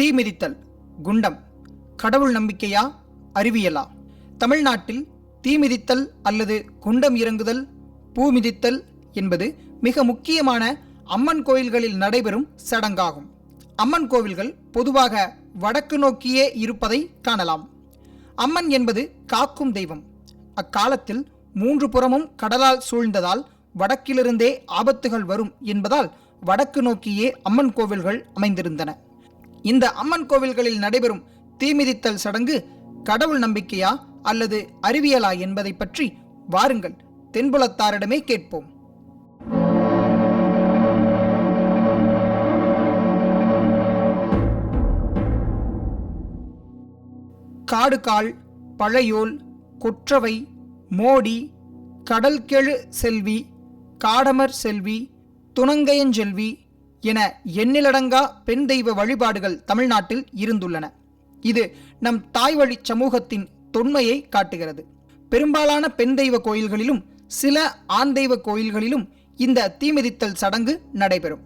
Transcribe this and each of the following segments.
தீமிதித்தல் குண்டம் கடவுள் நம்பிக்கையா அறிவியலா? தமிழ்நாட்டில் தீமிதித்தல் அல்லது குண்டம் இறங்குதல் பூ மிதித்தல் என்பது மிக முக்கியமான அம்மன் கோயில்களில் நடைபெறும் சடங்காகும். அம்மன் கோவில்கள் பொதுவாக வடக்கு நோக்கியே இருப்பதை காணலாம். அம்மன் என்பது காக்கும் தெய்வம். அக்காலத்தில் மூன்று புறமும் கடலால் சூழ்ந்ததால் வடக்கிலிருந்தே ஆபத்துகள் வரும் என்பதால் வடக்கு நோக்கியே அம்மன் கோவில்கள் அமைந்திருந்தன. இந்த அம்மன் கோவில்களில் நடைபெறும் தீமிதித்தல் சடங்கு கடவுள் நம்பிக்கையா அல்லது அறிவியலா என்பதை பற்றி வாருங்கள். தென்புலத்தாரிடமே கேட்போம். காடுகால் பழையோல் கொற்றவை மோடி கடல்கெழு செல்வி காடமர் செல்வி துணங்கையஞ்செல்வி என எண்ணிலடங்கா பெண் தெய்வ வழிபாடுகள் தமிழ்நாட்டில் இருந்துள்ளன. இது நம் தாய் வழி சமூகத்தின் தொன்மையை காட்டுகிறது. பெரும்பாலான பெண் தெய்வ கோயில்களிலும் சில ஆண் தெய்வ கோயில்களிலும் இந்த தீமிதித்தல் சடங்கு நடைபெறும்.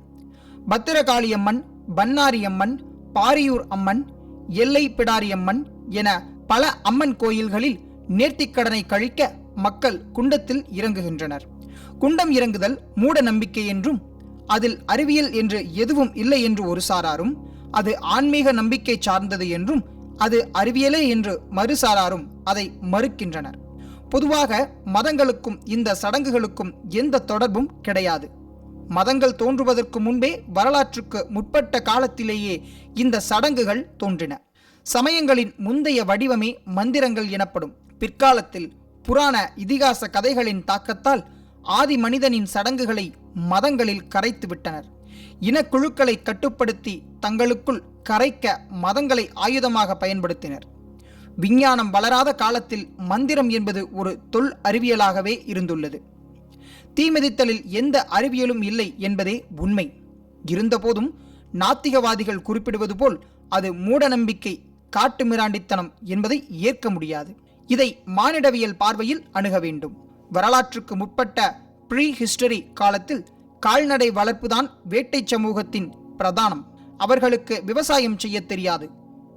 பத்திரகாளியம்மன் பன்னாரியம்மன் பாரியூர் அம்மன் எல்லை பிடாரியம்மன் என பல அம்மன் கோயில்களில் நேர்த்திக்கடனை கழிக்க மக்கள் குண்டத்தில் இறங்குகின்றனர். குண்டம் இறங்குதல் மூட நம்பிக்கை என்றும் அதில் அறிவியல் என்று எதுவும் இல்லை என்று ஒரு சாராரும் அது ஆன்மீக நம்பிக்கை சார்ந்தது என்றும் அது அறிவியலே என்று மறுசாராரும் அதை மறுக்கின்றனர். பொதுவாக மதங்களுக்கும் இந்த சடங்குகளுக்கும் எந்த தொடர்பும் கிடையாது. மதங்கள் தோன்றுவதற்கு முன்பே வரலாற்றுக்கு முற்பட்ட காலத்திலேயே இந்த சடங்குகள் தோன்றின. சமயங்களின் முந்தைய வடிவமே மந்திரங்கள் எனப்படும். பிற்காலத்தில் புராண இதிகாச கதைகளின் தாக்கத்தால் ஆதி மனிதனின் சடங்குகளை மதங்களில் கரைத்து விட்டனர். இனக்குழுக்களை கட்டுப்படுத்தி தங்களுக்குள் கரைக்க மதங்களை ஆயுதமாக பயன்படுத்தினர். விஞ்ஞானம் வளராத காலத்தில் மந்திரம் என்பது ஒரு தொல் அறிவியலாகவே இருந்துள்ளது. தீமிதித்தலில் எந்த அறிவியலும் இல்லை என்பதே உண்மை. இருந்தபோதும் நாத்திகவாதிகள் குறிப்பிடுவது போல் அது மூடநம்பிக்கை காட்டுமிராண்டித்தனம் என்பதை ஏற்க முடியாது. இதை மானிடவியல் பார்வையில் அணுக வேண்டும். வரலாற்றுக்கு முற்பட்ட ப்ரீ ஹிஸ்டரி காலத்தில் கால்நடை வளர்ப்புதான் வேட்டை சமூகத்தின் பிரதானம். அவர்களுக்கு விவசாயம் செய்ய தெரியாது.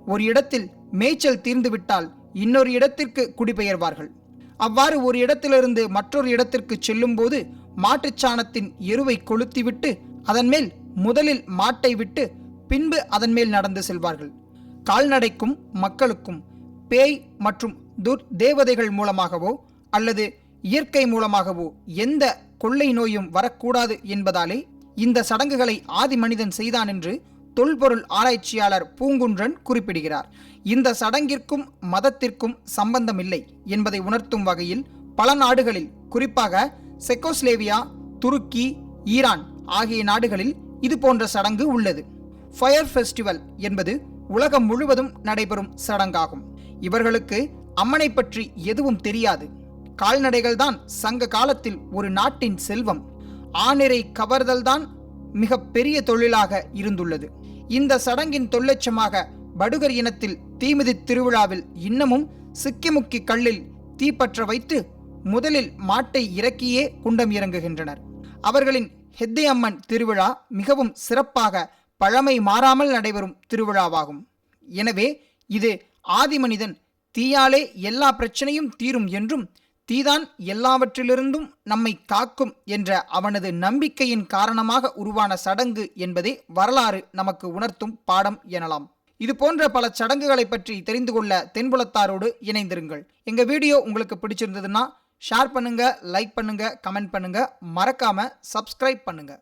ஒரு இடத்தில் மேய்ச்சல் தீர்ந்துவிட்டால் இன்னொரு இடத்திற்கு குடிபெயர்வார்கள். அவ்வாறு ஒரு இடத்திலிருந்து மற்றொரு இடத்திற்கு செல்லும்போது மாட்டுச் சாணத்தின் எருவை கொளுத்திவிட்டு அதன் மேல் முதலில் மாட்டை விட்டு பின்பு அதன் மேல் நடந்து செல்வார்கள். கால்நடைக்கும் மக்களுக்கும் பேய் மற்றும் துர் தேவதைகள் மூலமாகவோ அல்லது இயற்கை மூலமாகவோ எந்த கொள்ளை நோயும் வரக்கூடாது என்பதாலே இந்த சடங்குகளை ஆதி மனிதன் செய்தான் என்று தொல்பொருள் ஆராய்ச்சியாளர் பூங்குன்றன் குறிப்பிடுகிறார். இந்த சடங்கிற்கும் மதத்திற்கும் சம்பந்தமில்லை என்பதை உணர்த்தும் வகையில் பல நாடுகளில் குறிப்பாக செக்கோஸ்லேவியா துருக்கி ஈரான் ஆகிய நாடுகளில் இது போன்ற சடங்கு உள்ளது. ஃபயர் ஃபெஸ்டிவல் என்பது உலகம் முழுவதும் நடைபெறும் சடங்காகும். இவர்களுக்கு அம்மனை பற்றி எதுவும் தெரியாது. கால்நடைகள்தான் சங்க காலத்தில் ஒரு நாட்டின் செல்வம். ஆணிரை கவர்தல்தான் மிக பெரிய தொழிலாக இருந்துள்ளது. இந்த சடங்கின் தொல்லட்சமாக படுகர் இனத்தில் தீமிதி திருவிழாவில் இன்னமும் சிக்கிமுக்கி கல்லில் தீப்பற்ற வைத்து முதலில் மாட்டை இறக்கியே குண்டம் இறங்குகின்றனர். அவர்களின் ஹெத்தை அம்மன் திருவிழா மிகவும் சிறப்பாக பழமை மாறாமல் நடைபெறும் திருவிழாவாகும். எனவே இது ஆதிமனிதன் தீயாலே எல்லா பிரச்சனையும் தீரும் என்றும் தீதான் எல்லாவற்றிலிருந்தும் நம்மை காக்கும் என்ற அவனது நம்பிக்கையின் காரணமாக உருவான சடங்கு என்பதே வரலாறு நமக்கு உணர்த்தும் பாடம் எனலாம். இது போன்ற பல சடங்குகளை பற்றி தெரிந்து கொள்ள தென்புலத்தாரோடு இணைந்திருங்கள். எங்க வீடியோ உங்களுக்கு பிடிச்சிருந்ததுன்னா ஷேர் பண்ணுங்க லைக் பண்ணுங்க கமெண்ட் பண்ணுங்க. மறக்காம சப்ஸ்கிரைப் பண்ணுங்க.